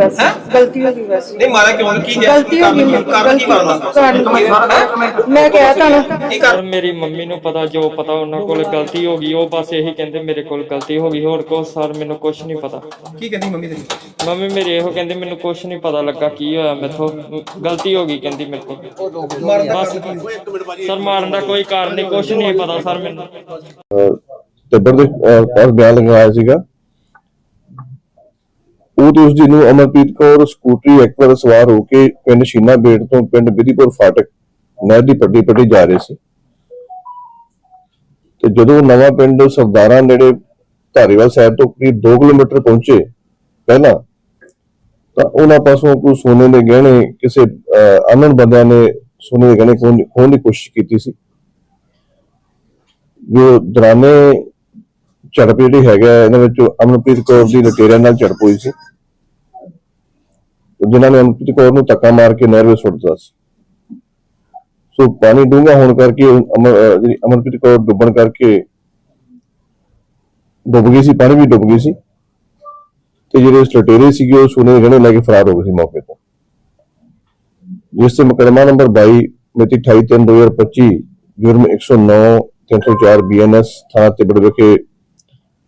ਬਸ। ਗਲਤੀ ਹੋ ਗਈ ਬਸ। ਨਹੀਂ ਮਾਰਿਆ ਕਿਉਂ? ਕੀ ਹੈ ਗਲਤੀ ਹੋ ਗਈ। ਮੇਰੇ ਕਾਰਨ ਕੀ ਗਲਤੀ ਮਾਰਨਾ ਮੈਂ ਕਿਹਾ ਤੁਹਾਨੂੰ ਕੀ ਪਰ ਕਰ ਮੇਰੀ ਮੰਮੀ ਨੂੰ ਪਤਾ ਜੋ ਪਤਾ ਉਹਨਾਂ ਕੋਲ ਗਲਤੀ ਹੋ ਗਈ ਉਹ ਬਸ ਇਹੀ ਕਹਿੰਦੇ ਮੇਰੇ ਕੋਲ ਗਲਤੀ ਹੋ ਗਈ। ਹੋਰ ਕੋ ਸਰ ਮੈਨੂੰ ਕੁਝ ਨਹੀਂ ਪਤਾ। ਕੀ ਕਹਿੰਦੀ ਮੰਮੀ ਤੇਰੀ? ਮੰਮੀ ਮੇਰੀ ਇਹੋ ਕਹਿੰਦੇ ਮੈਨੂੰ ਕੁਝ ਨਹੀਂ ਪਤਾ ਲੱਗਾ ਕੀ ਹੋਇਆ ਮੈਥੋਂ। ਗਲਤੀ ਹੋ ਗਈ ਕਹਿੰਦੀ ਮੇਰੇ ਕੋਲ। ਮਾਰਨ ਦਾ ਬਸ। ਕਾਰਨ ਕੀ ਸਰ ਮਾਰਨ ਦਾ ਕੋਈ ਕਾਰਨ ਨਹੀਂ ਕੁਝ ਨਹੀਂ ਪਤਾ ਸਰ ਮੈਨੂੰ। ਟੱਬਰ ਦੇ ਅਹ, ਪਾਸ ਬਿਆਨ ਲਗਵਾਇਆ ਸੀਗਾ। ਉਹ ਉਸ ਦੀ ਨੂੰ ਅਮਰਪ੍ਰੀਤ ਕੌਰ ਸਕੂਟਰੀ ਐਕਟਿਵਾ ਸਵਾਰ ਹੋ ਕੇ ਪਿੰਡ ਸ਼ੀਨਾ ਬੇੜ ਤੋਂ ਪਿੰਡ ਬਿਧੀਪੁਰ ਫਾਟਕ ਨਹਿਰ ਦੀ ਪੱਟੀ ਪੱਟੀ ਜਾ ਰਹੇ ਸੀ। ਤੇ ਜਦੋਂ ਨਵਾਂ ਪਿੰਡ ਸਰਦਾਰਾਂ ਨੇੜੇ ਧਾਰੀਵਾਲ ਸਾਹਿਬ ਤੋਂ ਕਰੀਬ 2 ਕਿਲੋਮੀਟਰ ਪਹੁੰਚੇ ਪਹਿਲਾਂ, ਤਾਂ ਉਹਨਾਂ ਪਾਸੋਂ ਕੋਈ ਸੋਨੇ ਦੇ ਗਹਿਣੇ ਕਿਸੇ ਅਨਨ ਬੰਦਿਆਂ ਨੇ ਸੋਨੇ ਦੇ ਗਹਿਣੇ ਖੋਣ ਦੀ ਕੋਸ਼ਿਸ਼ ਕੀਤੀ ਸੀ। ਜੋ ਦਰਾਨੇ ਝੜਪ ਜਿਹੜੀ ਹੈਗਾ ਇਹਨਾਂ ਵਿੱਚ ਅਮਨਪ੍ਰੀਤ ਕੌਰ ਦੀ ਲਟੇਰਿਆਂ ਨਾਲ ਝੜਪ ਹੋਈ ਸੀ। ਜਿਨ੍ਹਾਂ ਨੇ ਅਮਨਪ੍ਰੀਤ ਕੌਰ ਨੂੰ ਧੱਕਾ ਮਾਰ ਕੇ ਨਹਿਰ ਵਿੱਚ ਸੁੱਟ ਦਿੱਤਾ ਸੀ। ਸੋ ਪਾਣੀ ਡੂੰਘਾ ਹੋਣ ਕਰਕੇ ਜਿਹੜੀ ਅਮਨਪ੍ਰੀਤ ਕੌਰ ਡੁੱਬਣ ਕਰਕੇ ਡੁੱਬ ਗਈ ਸੀ, ਪਾਣੀ ਵੀ ਡੁੱਬ ਗਈ ਸੀ। ਤੇ ਜਿਹੜੇ ਉਸ ਲਟੇਰੇ ਸੀਗੇ, ਉਹ ਸੋਨੇ ਦੇ ਗਹਿਣੇ ਲੈ ਕੇ ਫਰਾਰ ਹੋ ਗਏ ਸੀ ਮੌਕੇ ਤੋਂ। ਜਿਸ ਤੇ ਮੁਕੱਦਮਾ ਨੰਬਰ 22 ਮਿਤੀ 28/3/2025 ਜੁਰਮ 109 304 ਬੀਐਨਐਸ ਥਾਣਾ ਤਿੱਬੜ ਵਿਖੇ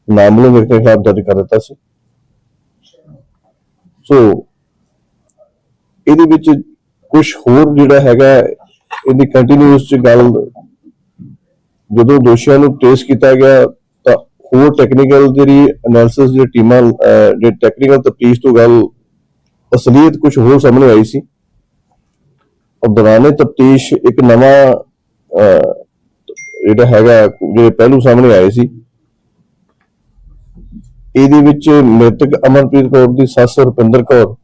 ਮਾਮਲੇ ਵਿੱਚ ਖਿਲਾਫ ਦਰਜ ਕਰ ਦਿੱਤਾ ਸੀ। ਸੋ ਇਹਦੇ ਵਿੱਚ ਕੁਝ ਹੋਰ ਜਿਹੜਾ ਹੈਗਾ ਇਹਦੀ ਕੰਟੀਨਿਊਸ ਚ ਗੱਲ ਜਦੋਂ ਦੋਸ਼ੀਆਂ ਨੂੰ ਟ੍ਰੇਸ ਕੀਤਾ ਗਿਆ ਤਾਂ ਹੋਰ ਟੈਕਨੀਕਲ ਜਿਹੜੀ ਐਨਾਲਿਸਿਸ ਜਿਹੜੀ ਟੀਮਾਂ ਅਹ, ਜਿਹੜੀ ਟੈਕਨੀਕਲ ਤਫਤੀਸ਼ ਤੋਂ ਗੱਲ ਅਸਲੀਅਤ ਕੁਝ ਹੋਰ ਸਾਹਮਣੇ ਆਈ ਸੀ। ਔਰ ਦੌਰਾਨੇ ਤਫਤੀਸ਼ ਇੱਕ ਨਵਾਂ ਅਹ, ਜਿਹੜਾ ਹੈਗਾ ਜਿਹੜੇ ਪਹਿਲੂ ਸਾਹਮਣੇ ਆਏ ਸੀ। ਇਹਦੇ ਵਿੱਚ ਮ੍ਰਿਤਕ ਅਮਨਪ੍ਰੀਤ ਕੌਰ ਦੀ ਸੱਸ ਰੁਪਿੰਦਰ ਕੌਰ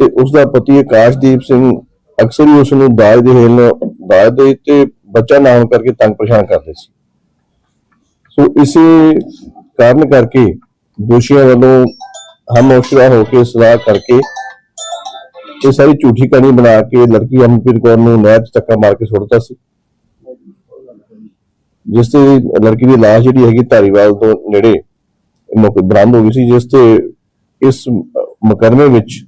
ਤੇ ਉਸ ਦਾ ਪਤੀ ਆਕਾਸ਼ਦੀਪ ਸਿੰਘ ਅਕਸਰ ਹੀ ਉਸ ਨੂੰ ਦਾਜ ਦੇ ਹੇਲ ਦਾਜ ਦੇ ਤੇ ਬੱਚਾ ਨਾ ਹੋਣ ਕਰਕੇ ਤੰਗ ਪਰੇਸ਼ਾਨ ਕਰਦੇ ਸੀ। ਸੋ ਇਸੇ ਕਾਰਨ ਕਰਕੇ ਦੋਸ਼ੀਆਂ ਵੱਲੋਂ ਹਮ ਹੋ ਕੇ ਸਲਾਹ ਕਰਕੇ ਇਹ ਸਾਰੀ ਝੂਠੀ ਕਹਾਣੀ ਬਣਾ ਕੇ ਲੜਕੀ ਅਮਨਪ੍ਰੀਤ ਕੌਰ ਨੂੰ ਨਹਿਰ 'ਚ ਧੱਕਾ ਮਾਰ ਕੇ ਸੁੱਟਤਾ ਸੀ। ਜਿਸ ਤੇ ਲੜਕੀ ਦੀ ਲਾਸ਼ ਜਿਹੜੀ ਹੈਗੀ ਧਾਰੀਵਾਲ ਤੋਂ ਨੇੜੇ ਬਰਾਮਦ ਹੋ ਗਈ ਸੀ, ਜਿਸ ਤੇ ਇਸ ਮੁਕਰਮੇ ਵਿੱਚ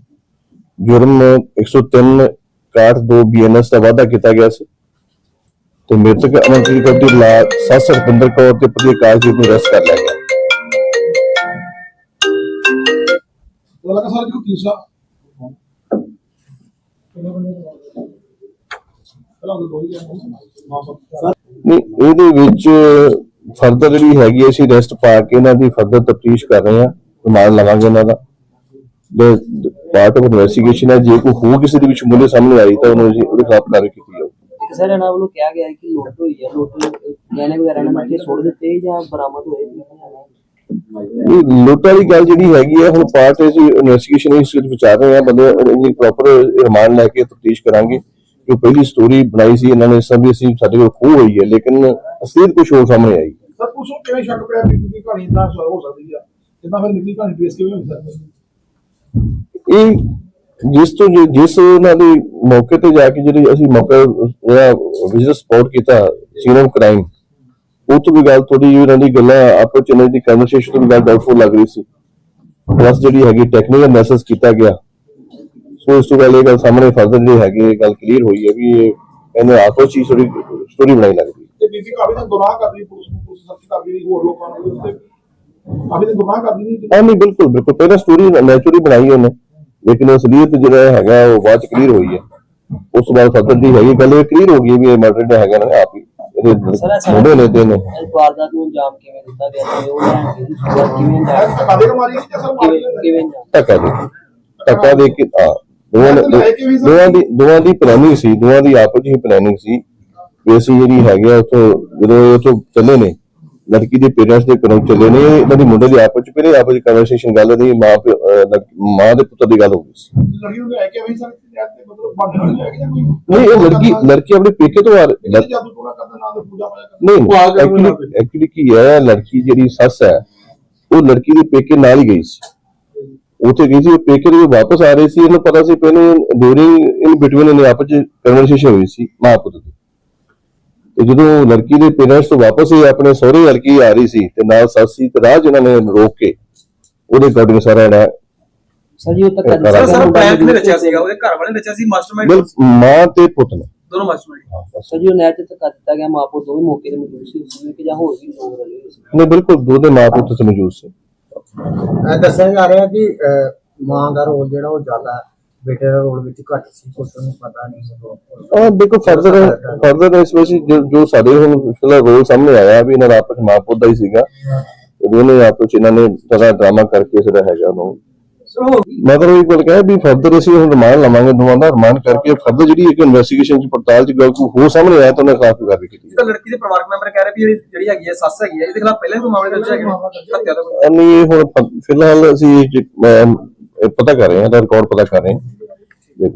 ਜੁਰਮ 103 62 ਬੀਐਨਐਸ ਦਾ ਵਾਅਦਾ ਕੀਤਾ ਗਿਆ ਸੀ। ਤੇ ਮ੍ਰਿਤਕ ਅਮਨਜੀਤ ਕੌਰ ਦੀ ਲਾਸ਼ ਸੱਸ ਰਤਿੰਦਰ ਕੌਰ ਤੇ ਪਤੀ ਕਾਸ਼ਦੀਪ ਨੂੰ ਰਸ ਕਰ ਲਿਆ ਗਿਆ। ਨਹੀਂ ਇਹਦੇ ਵਿੱਚ ਫਰਦਰ ਜਿਹੜੀ ਹੈਗੀ ਅਸੀਂ ਰੈਸਟ ਪਾ ਕੇ ਇਹਨਾਂ ਦੀ ਫਰਦਰ ਤਫਤੀਸ਼ ਕਰ ਰਹੇ ਹਾਂ। ਰਿਮਾਂਡ ਲਵਾਂਗੇ ਇਹਨਾਂ ਦਾ। ਪਾਰਟ ਆਫ ਇਨਵੈਸਟੀਗੇਸ਼ਨ ਹੈ ਜੇ ਕੋਈ ਹੋਰ ਕਿਸੇ ਦੇ ਵਿੱਚ ਮੁੱਲੇ ਸਾਹਮਣੇ ਆਈ ਤਾਂ ਉਹਨੂੰ ਜੀ ਉਹਦੇ ਖਿਲਾਫ ਕਾਰਵਾਈ ਕੀਤੀ ਜਾਊਗੀ ਸਰ ਇਹਨਾਂ ਵੱਲੋਂ ਕਿਹਾ ਗਿਆ ਹੈ ਕਿ ਲੁੱਟ ਹੋਈ ਹੈ ਲੁੱਟ ਗਹਿਣੇ ਵਗੈਰਾ ਨੇ ਮੱਠੇ ਸੁੱਟ ਦਿੱਤੇ ਜਾਂ ਬਰਾਮਦ ਹੋਏ ਇਹ ਲੁੱਟ ਵਾਲੀ ਗੱਲ ਜਿਹੜੀ ਹੈਗੀ ਹੈ ਹੁਣ ਪਾਰਟ ਇਸ ਇਨਵੈਸਟੀਗੇਸ਼ਨ ਇਸ ਵਿੱਚ ਵਿਚਾਰ ਰਹੇ ਆ ਬੰਦੇ ਇਹਦੀ ਪ੍ਰੋਪਰ ਰਿਮਾਂਡ ਲੈ ਕੇ ਤਫਤੀਸ਼ ਕਰਾਂਗੇ ਜੋ ਪਹਿਲੀ ਸਟੋਰੀ ਬਣਾਈ ਸੀ ਇਹਨਾਂ ਨੇ ਸਭ ਅਸੀਂ ਸਾਡੇ ਕੋਲ ਖੋ ਹੋਈ ਹੈ ਲੇਕਿਨ ਅਸਲੀਅਤ ਕੁਝ ਹੋਰ ਸਾਹਮਣੇ ਆਈ। ਸਰ ਪੁੱਛੋ ਕਿਵੇਂ ਸ਼ੱਕ ਪਿਆ ਕਿ ਕਹਾਣੀ ਦਾ ਹੋ ਸਕਦੀ ਆ? ਜਿੱਦਾਂ ਫਿਰ ਨਿੱਕੀ ਕਹਾਣੀ ਬੇਸ ਕਿਵੇਂ ਹੋ ਸਕਦੀ ਇਹ ਜਿਸ ਤੋਂ ਜਿਸ ਉਹਨਾਂ ਦੀ ਮੌਕੇ ਤੇ ਜਾ ਕੇ ਜਿਹੜੀ ਅਸੀਂ ਮੌਕਾ, ਜਿਹੜਾ ਵਿਜ਼ਿਟ ਸਪੌਟ ਕੀਤਾ ਸੀਨ ਕ੍ਰਾਈਮ, ਉਹ ਤੋਂ ਵੀ ਗੱਲ ਥੋੜੀ ਉਹਨਾਂ ਦੀ ਗੱਲਾਂ ਆਪਸ ਚ ਦੀ ਕਨਵਰਸੇਸ਼ਨ ਤੋਂ ਵੀ ਗੱਲ ਡਾਊਟਫੁਲ ਲੱਗ ਰਹੀ ਸੀ। ਪਲੱਸ ਜਿਹੜੀ ਹੈਗੀ ਟੈਕਨੀਕਲ ਮੈਸੇਜ ਕੀਤਾ ਗਿਆ। ਸੋ ਇਸ ਤੋਂ ਗੱਲ ਇਹ ਗੱਲ ਸਾਹਮਣੇ ਫਰਦਰ ਜਿਹੜੀ ਹੈਗੀ ਇਹ ਗੱਲ ਕਲੀਅਰ ਹੋਈ ਹੈ ਵੀ ਇਹ ਇਹਨੇ ਆਪਸ ਚ ਥੋੜੀ ਸਟੋਰੀ ਬਣਾਈ ਲੱਗਦੀ। ਤੇ ਬੀਬੀ ਕਾਫੀ ਦਿਨ ਗੁਨਾਹ ਕਰਦੀ ਪੁਲਿਸ ਨੂੰ, ਪੁਲਿਸ ਸਖਤ ਕਰਦੀ ਰਹੀ, ਹੋਰ ਲੋਕਾਂ ਨੂੰ ਉਸ ਤੇ ਕਾਫੀ ਦਿਨ ਗੁਨਾਹ ਕਰਦੀ ਨਹੀਂ ਹਾਂ ਨਹੀਂ ਬਿਲਕੁਲ ਬਿਲਕੁਲ। ਪਹਿਲਾਂ ਸਟੋਰੀ ਨੈਚੁਰਲੀ ਬਣਾਈ ਉਹਨੇ। ਲੇਕਿਨ ਅਸਲੀਅਤ ਜਿਹੜਾ ਹੈਗਾ ਉਹ ਬਾਅਦ ਚ ਕਲੀਅਰ ਹੋਈ ਹੈ। ਉਸ ਤੋਂ ਬਾਅਦ ਫਰਦਰ ਦੀ ਹੈਗੀ ਗੱਲ ਇਹ ਕਲੀਅਰ ਹੋ ਗਈ ਵੀ ਇਹ ਮਰਡਰ ਜਿਹੜਾ ਹੈਗਾ ਨਾ ਆਪ ਹੀ। ਇਹਦੇ ਮੁੰਡੇ ਨੇ ਤੇ ਨੇ। ਇਸ ਵਾਰਦਾਤ ਨੂੰ ਅੰਜਾਮ ਕਿਵੇਂ ਦਿੱਤਾ ਗਿਆ ਤੇ ਉਹ ਲੈਣ ਦੀ ਸ਼ੁਰੂਆਤ ਕਿਵੇਂ ਅੰਜਾਮ ਕਾਦੇ ਮਾਰੀ ਸੀ ਜਾਂ ਸਰ ਮਾਰੀ ਕਿਵੇਂ ਕਿਵੇਂ ਅੰਜਾਮ? ਧੱਕਾ ਦੇ ਧੱਕਾ ਦੇ ਕੇ ਆ ਦੋਵਾਂ ਦੀ ਦੋਵਾਂ ਦੀ ਪਲੈਨਿੰਗ ਸੀ ਦੋਵਾਂ ਦੀ ਆਪਸ ਵਿੱਚ ਹੀ ਪਲੈਨਿੰਗ ਸੀ ਵੀ ਅਸੀਂ ਜਿਹੜੀ ਹੈਗੇ ਆ ਉੱਥੋਂ ਜਦੋਂ ਉੱਥੋਂ ਚੱਲੇ ਨੇ ਲੜਕੀ ਦੇ ਪੇਰੈਂਟਸ ਦੇ ਘਰੋਂ ਚੱਲੇ ਨੇ ਇਹਨਾਂ ਦੀ ਮੁੰਡੇ ਦੀ ਆਪਸ ਵਿੱਚ ਪਹਿਲੇ ਆਪਸ ਵਿੱਚ ਕਨਵਰਸੇਸ਼ਨ ਗੱਲ ਨਹੀਂ ਮਾਂ ਮਾਂ ਦੇ ਪੁੱਤਰ ਦੀ ਗੱਲ ਹੋ ਗਈ ਸੀ। ਲੜਕੀ ਨੂੰ ਲੈ ਕੇ ਵੀ ਸਰ ਤੇ ਨਹੀਂ ਇਹ ਲੜਕੀ ਲੜਕੀ ਆਪਣੇ ਪੇਕੇ ਤੋਂ ਆ ਰਹੀ- ਤੇ ਨਹੀਂ ਐਕਚੁਅਲੀ ਐਕਚੁਅਲੀ ਕੀ ਹੈ ਲੜਕੀ ਜਿਹੜੀ ਸੱਸ ਹੈ ਉਹ ਲੜਕੀ ਦੇ ਪੇਕੇ ਨਾਲ ਹੀ ਗਈ ਸੀ। ਉੱਥੇ ਗਈ ਸੀ ਉਹ ਪੇਕੇ ਦੇ ਵਾਪਸ ਆ ਰਹੇ ਸੀ ਇਹਨੂੰ ਪਤਾ ਸੀ ਪਹਿਲਾਂ ਡਿਊਰਿੰਗ ਇਨ ਬਿਟਵੀਨ ਇਹਨੇ ਆਪਸ ਚ ਕਨਵਰਸੇਸ਼ਨ ਹੋਈ ਸੀ ਮਾਂ ਪੁੱਤ ਦੀ। ਤੇ ਜਦੋਂ ਲੜਕੀ ਦੇ ਪੇਰੈਂਟਸ ਤੋਂ ਵਾਪਸ ਹੀ ਆਪਣੇ ਸਹੁਰੇ ਲੜਕੀ ਆ ਰਹੀ ਸੀ ਤੇ ਨਾਲ ਸੱਸ ਸੀ ਤੇ 'ਚ ਇਹਨਾਂ ਨੇ ਰੋਕ ਕੇ ਉਹਦੇ ਅਕੋਰਡਿੰਗ ਸਾਰਾ ਜਿਹੜਾ ਸਰ ਜੀ ਉਹ ਤਾਂ ਇਹ ਕਰ ਸਰ, ਸਰ ਪਲਾਨ ਕਿਹਨੇ ਰਚਿਆ ਸੀਗਾ? ਉਹਦੇ ਘਰ ਵਾਲੇ ਨੇ ਰਚਿਆ ਸੀ ਮਾਸਟਰਮਾਈਂਡ ਮਾਂ ਤੇ ਪੁੱਤ ਨੇ। ਦੋਨੋਂ ਮਾਸਟਰਮਾਈਂਡ। ਸਰ ਜੀ ਉਹ ਤੇ ਧੱਕਾ ਦਿੱਤਾ ਗਿਆ ਮਾਂ ਪੁੱਤ ਦੋਵੇਂ ਮੌਕੇ ਤੇ ਮੌਜੂਦ ਸੀ ਉਸ ਸਮੇਂ ਕਿ ਜਾਂ ਹੋਰ ਵੀ ਲੋਕ ਰਲੇ ਹੋਏ ਸੀ। ਨਹੀਂ ਬਿਲਕੁਲ ਦੋ ਦੇ ਮਾਂ ਪੁੱਤ ਤੇ ਮੌਜੂਦ ਸੀ। ਇਹ ਦੱਸਿਆ ਜਾ ਰਿਹਾ ਕਿ ਮਾਂ ਦਾ ਰੋਲ ਜਿਹੜਾ ਉਹ ਜ਼ਿਆਦਾ ਬੇਟੇ ਦਾ ਰੋਲ ਵਿੱਚ ਘੱਟ ਸੀ ਨੂੰ ਪਤਾ ਨਹੀਂ ਸੀ ਆ ਦੇਖੋ ਫਰਦਰ ਫਰਦਰ ਇਸ ਵਿੱਚ ਜੋ- ਜੋ ਸਾਡੇ ਹੁਣ ਫਿਲਹਾਲ ਰੋਲ ਸਾਹਮਣੇ ਆਇਆ ਵੀ ਇਹਨਾਂ ਦਾ ਆਪਸ 'ਚ ਮਾਂ ਪੁੱਤ ਦਾ ਹੀ ਸੀਗਾ। ਦੋਨੇ ਆਪਸ ਇਹਨਾਂ ਨੇ ਸਾਰਾ ਡਰਾਮਾ ਕਰਕੇ ਜਿਹੜਾ ਹੈਗਾ ਉਹਨੂੰ। ਮੈਂ ਤਾਂ ਇਹ ਗੱਲ ਕਹਿਆ ਵੀ ਫਰਦਰ ਅਸੀਂ ਹੁਣ ਰਿਮਾਂਡ ਲਵਾਂਗੇ ਦੋਵਾਂ ਦਾ ਰਿਮਾਂਡ ਕਰਕੇ ਫਰਦਰ ਜਿਹੜੀ ਇੱਕ ਇਨਵੈਸਟੀਗੇਸ਼ਨ ਚ ਪੜਤਾਲ ਚ ਗੱਲ ਕੋਈ ਹੋ ਸਾਹਮਣੇ ਆਇਆ ਤਾਂ ਉਹਨਾਂ ਖਿਲਾਫ ਕਾਰਵਾਈ ਕੀਤੀ। ਲੜਕੀ ਦੇ ਪਰਿਵਾਰਕ ਮੈਂਬਰ ਕਹਿ ਰਹੇ ਵੀ ਜਿਹੜੀ ਹੈਗੀ ਹੈ ਸੱਸ ਹੈਗੀ ਹੈ ਇਹਦੇ ਖਿਲਾਫ ਪਹਿਲਾਂ ਵੀ ਕੋਈ ਮਾਮਲੇ ਦਰਜ ਹੈਗੇ ਹੱਤਿਆ ਦਾ ਨਹੀਂ ਹੁਣ ਫਿਲਹਾਲ ਅਸੀਂ ਪਤਾ ਕਰ ਰਹੇ ਹਾਂ ਦਾ ਰਿਕਾਰਡ ਪਤਾ ਕਰ ਰਹੇ ਹਾਂ।